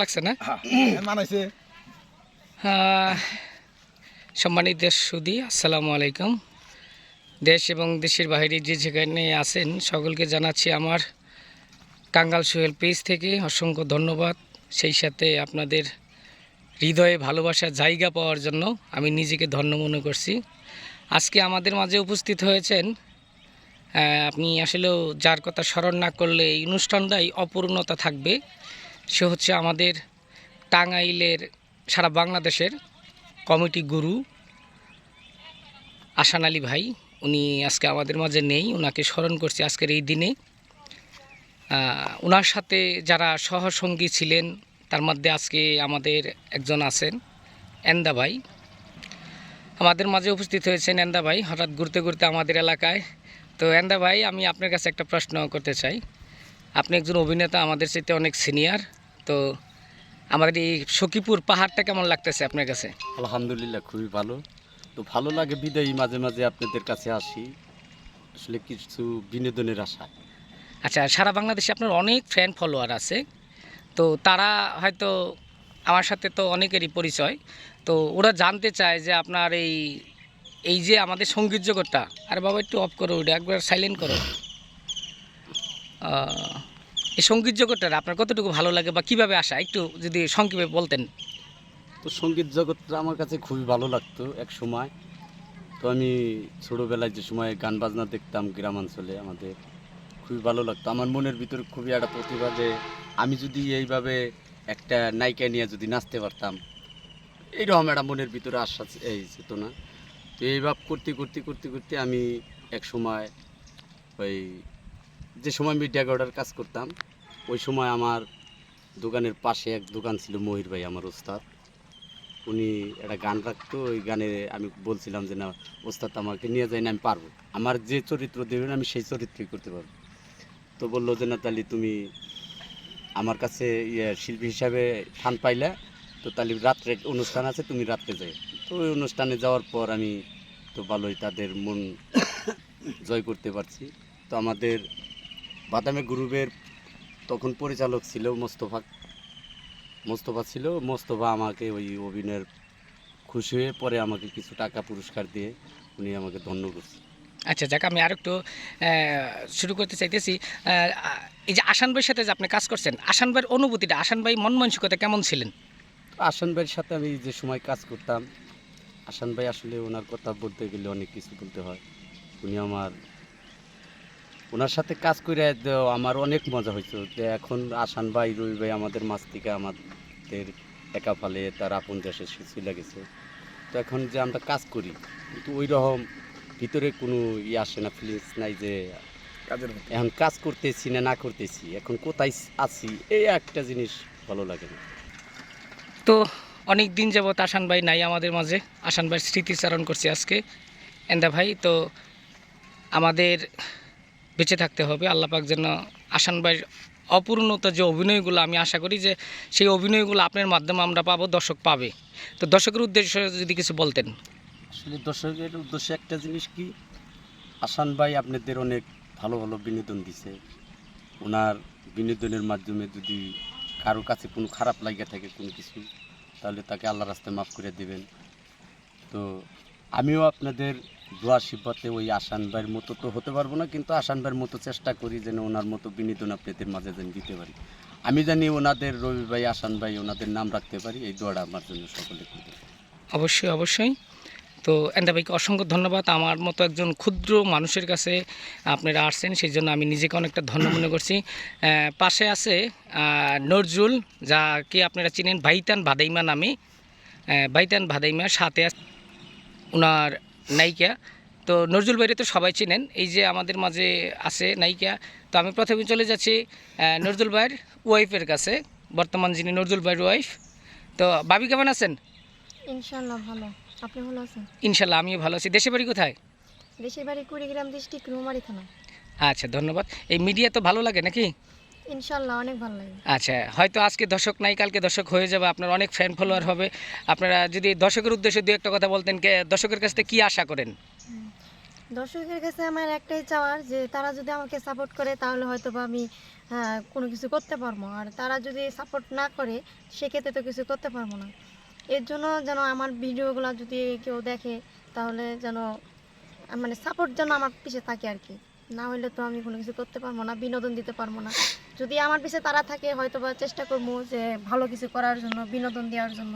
লাগছে। না? হ্যাঁ মানাইছে সম্মানিত দেশ সুদি আসসালামু আলাইকুম। দেশ এবং দেশের বাইরে যে যেখানে আছেন সকলকে জানাচ্ছি আমার কাঙ্গাল সোহেল পেজ থেকে অসংখ্য ধন্যবাদ। সেই সাথে আপনাদের হৃদয়ে ভালোবাসার জায়গা পাওয়ার জন্য আমি নিজেকে ধন্য মনে করছি। আজকে আমাদের মাঝে উপস্থিত হয়েছেন আপনি আসলেও যার কথা স্মরণ না করলে এই অনুষ্ঠানটাই অপূর্ণতা থাকবে। সে হচ্ছে আমাদের টাঙ্গাইলের সারা বাংলাদেশের কমিটি গুরু আসান আলী ভাই। উনি আজকে আমাদের মাঝে নেই ওনাকে স্মরণ করছি আজকের এই দিনে। ওনার সাথে যারা সহসঙ্গী ছিলেন, তার মধ্যে আজকে আমাদের একজন আছেন, এন্দা ভাই। আমাদের মাঝে উপস্থিত হয়েছেন এন্দা ভাই, হঠাৎ ঘুরতে ঘুরতে আমাদের এলাকায়। তো এন্দা ভাই, আমি আপনার কাছে একটা প্রশ্ন করতে চাই। আপনি একজন অভিনেতা আমাদের সাথে অনেক সিনিয়র তো আমাদের এই সখীপুর পাহাড়টা কেমন লাগতেছে আপনার কাছে? আলহামদুলিল্লাহ খুবই ভালো। তো ভালো লাগে বিদায়ী মাঝে মাঝে আপনাদের কাছে আসি। আসলে কিছু বিনোদনের আশা আচ্ছা সারা বাংলাদেশে আপনার অনেক ফ্যান ফলোয়ার আছে। তো তারা হয়তো আমার সাথে তো অনেকেরই পরিচয়। তো ওরা জানতে চায় যে আপনার এই এই যে আমাদের সংগীত জগৎটা আরে বাবা একটু অফ করো ওটা একবার সাইলেন্ট করো। এই সংগীত জগৎটা আপনার কতটুকু ভালো লাগে বা কীভাবে আসা? একটু যদি সংক্ষেপে বলতেন। তো সংগীত জগৎটা আমার কাছে খুবই ভালো লাগতো এক সময়। তো আমি ছোটোবেলায় যে সময় গান বাজনা দেখতাম গ্রামাঞ্চলে আমাদের খুবই ভালো লাগতো। আমার মনের ভিতরে খুবই একটা প্রতিভা যে আমি যদি এইভাবে একটা নায়িকা নিয়ে যদি নাচতে পারতাম এইরকম একটা মনের ভিতরে আশ্বাস, এই চেতনা। তো এইভাবে করতে করতে করতে করতে আমি এক সময় ওই যে সময় মিডিয়া গার্ডার কাজ করতাম, ওই সময় আমার দোকানের পাশে এক দোকান ছিল মহির ভাই, আমার ওস্তাদ। উনি একটা গান রাখতো, ওই গানে আমি বলছিলাম যে, না, ওস্তাদ আমাকে নিয়ে যায় না আমি পারব। আমার যে চরিত্র দেবেন, আমি সেই চরিত্রই করতে পারব। তো বলল যে, না, তাহলে তুমি আমার কাছে ইয়ে শিল্পী হিসাবে ফান পাইলে, তো তাহলে রাত্রে অনুষ্ঠান আছে, তুমি রাত্রে যাই তো ওই অনুষ্ঠানে যাওয়ার পর আমি তো ভালোই তাদের মন জয় করতে পারছি। তো আমাদের বাদামে গ্রুপের তখন পরিচালক ছিল মোস্তফা। মোস্তফা ছিল মোস্তফা আমাকে ওই অভিনয়ের খুশি হয়ে পরে আমাকে কিছু টাকা পুরস্কার দিয়ে উনি আমাকে ধন্য করছে। আচ্ছা যাক আমি আরেকটু শুরু করতে চাইতেছি। এই যে আসান ভাইয়ের সাথে যে আপনি কাজ করছেন আসান ভাইয়ের অনুভূতিটা আসান ভাই মন মানসিকতা কেমন ছিলেন? আসান ভাইয়ের সাথে আমি যে সময় কাজ করতাম আসান ভাই আসলে ওনার কথা বলতে গেলে অনেক কিছু বলতে হয়। উনি আমার ওনার সাথে কাজ করে দেও আমার অনেক মজা হয়েছে যে এখন আসান ভাই রবি ভাই আমাদের মাছ থেকে আমাদের একা ফালে তার আপন দেশে সে চলে গেছে। তো এখন যে আমরা কাজ করি কিন্তু ওই রকম ভিতরে কোনো ই আসে না ফিলিংস নাই যে কাজের এখন কাজ করতেছি না না করতেছি এখন কোথায় আছি এই একটা জিনিস ভালো লাগে না। তো অনেক দিন যাবত আসান ভাই নাই আমাদের মাঝে আসান ভাই স্মৃতিচারণ করছি আজকে। এন্দা ভাই তো আমাদের বেঁচে থাকতে হবে। আল্লাপাক যেন আসান ভাইয়ের অপূর্ণতা যে অভিনয়গুলো, আমি আশা করি যে সেই অভিনয়গুলো আপনার মাধ্যমে আমরা পাবো, দর্শক পাবে। তো দর্শকের উদ্দেশ্যে যদি কিছু বলতেন। আসলে দর্শকের উদ্দেশ্যে একটা জিনিস কি? আসান ভাই আপনাদের অনেক ভালো ভালো বিনোদন দিছে। ওনার বিনোদনের মাধ্যমে যদি কারও কাছে কোনো খারাপ লাগে থাকে কোনো কিছু, তাহলে তাকে আল্লাহ রাস্তায় মাফ করে দেবেন। তো আমিও আপনাদের দোয়া শিবাতে ওই আসান ভাইয়ের মতো তো হতে পারব না, কিন্তু আসান ভাইয়ের মতো চেষ্টা করি যেন ওনার মতো বিনোদন আপনাদের মাঝে যেন দিতে পারি। আমি জানি ওনাদের রবি ভাই, আসান ভাই, ওনাদের নাম রাখতে পারি, এই দোয়াটা আমার জন্য সকলে করবে অবশ্যই অবশ্যই। তো এন্দা ভাইকে অসংখ্য ধন্যবাদ। আমার মতো একজন ক্ষুদ্র মানুষের কাছে আপনারা আসছেন, সেই জন্য আমি নিজেকে অনেকটা ধন্য মনে করছি। পাশে আছে নজরুল, যাকে আপনারা চিনেন ভাইতান ভাদাইমা নামে। ভাইতান ভাদাইমা সাথে আছে ওনার নায়িকা। তো নজরুল ভাইরে তো সবাই চেনেন এই যে আমাদের মাঝে আছে নায়িকা। তো আমি প্রথমে চলে যাচ্ছি নজরুল ভাইয়ের ওয়াইফের কাছে বর্তমান যিনি নজরুল ভাইয়ের ওয়াইফ। তো বাবি কেমন আছেন? ইনশাল্লাহ ভালো। আপনি ভালো আছেন? ইনশাল্লাহ আমিও ভালো আছি। দেশের বাড়ি কোথায়? দেশের বাড়ি কুড়িগ্রাম ডিস্ট্রিক্ট রুমারি থানা। আচ্ছা ধন্যবাদ। এই মিডিয়া তো ভালো লাগে নাকি? ইনশাল্লাহ অনেক ভালো লাগে আচ্ছা হয়তো আজকে দর্শক নাই কালকে দর্শক হয়ে যাবে আপনার অনেক ফ্যান ফলোয়ার হবে। আপনারা যদি দর্শকের উদ্দেশ্যে দু একটা কথা বলতেন কে- দর্শকের কাছ থেকে কী আশা করেন? দর্শকের কাছে আমার একটাই চাওয়ার যে তারা যদি আমাকে সাপোর্ট করে তাহলে হয়তো বা আমি কোনো কিছু করতে পারব। আর তারা যদি সাপোর্ট না করে সেক্ষেত্রে তো কিছু করতে পারব না। এর জন্য যেন আমার ভিডিওগুলো যদি কেউ দেখে তাহলে যেন মানে সাপোর্ট যেন আমার পিছে থাকে আর কি। না হলে তো আমি কোনো কিছু করতে পারব না বিনোদন দিতে পারব না। যদি আমার পিছে তারা থাকে হয়তো বা চেষ্টা করব যে ভালো কিছু করার জন্য, বিনোদন দেওয়ার জন্য।